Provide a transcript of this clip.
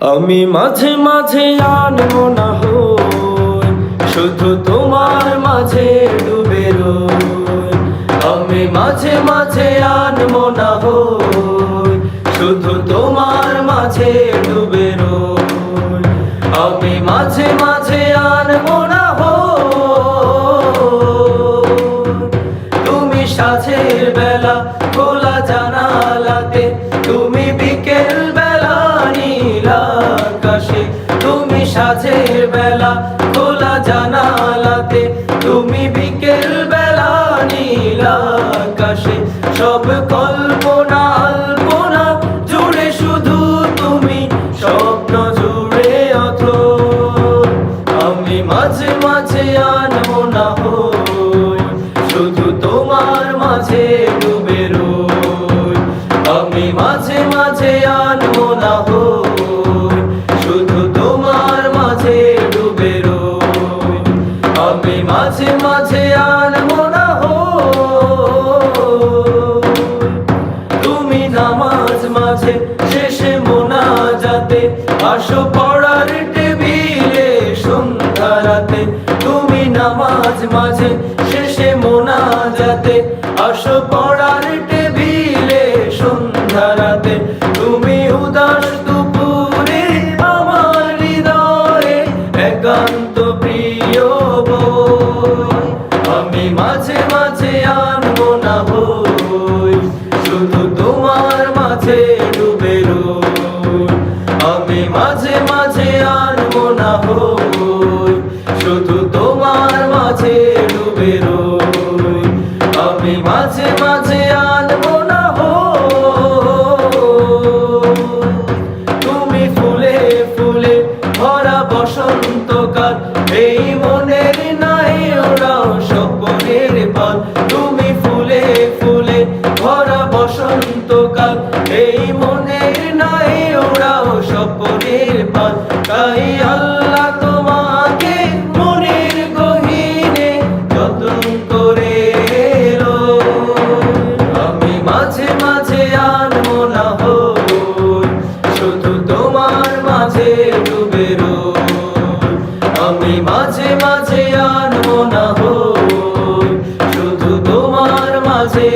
আমি মাঝে মাঝে আনব না হই, শুধু তোমার মাঝে ডুবে রই। আমি মাঝে মাঝে আনব না হই, শুধু তোমার মাঝে ডুবে আমি মাঝে মাঝে আনব না হই। তুমি সাঝের বেলা খোলা জানালাতে তুমি সাঝের বেলা, খোলা জানালাতে। তুমি বিকেল বেলা, নীল আকাশে। সব কল্পনা জুড়ে শুধু তুমি। স্বপ্ন জুড়ে অথ আমি মাঝে মাঝে আনব না হই। শুধু তোমার মাঝে ডুবে আমি মাঝে মাঝে আনব না হই। আসো পড়ার টেবিলে সন্ধ্যারাতে তুমি নামাজ মাঝে শেষে মোনা মোনাজাতে আসো বসন্তকাল, এই মনের নাই ওরাও স্বপ্নের পাল। তুমি ফুলে ফুলে ভরা বসন্তকাল, এই মনের নাই ওরাও স্বপ্নের পাল। তাই আল্লাহ আমি মাঝে মাঝে আর মনা হই শুধু তোমার মাঝে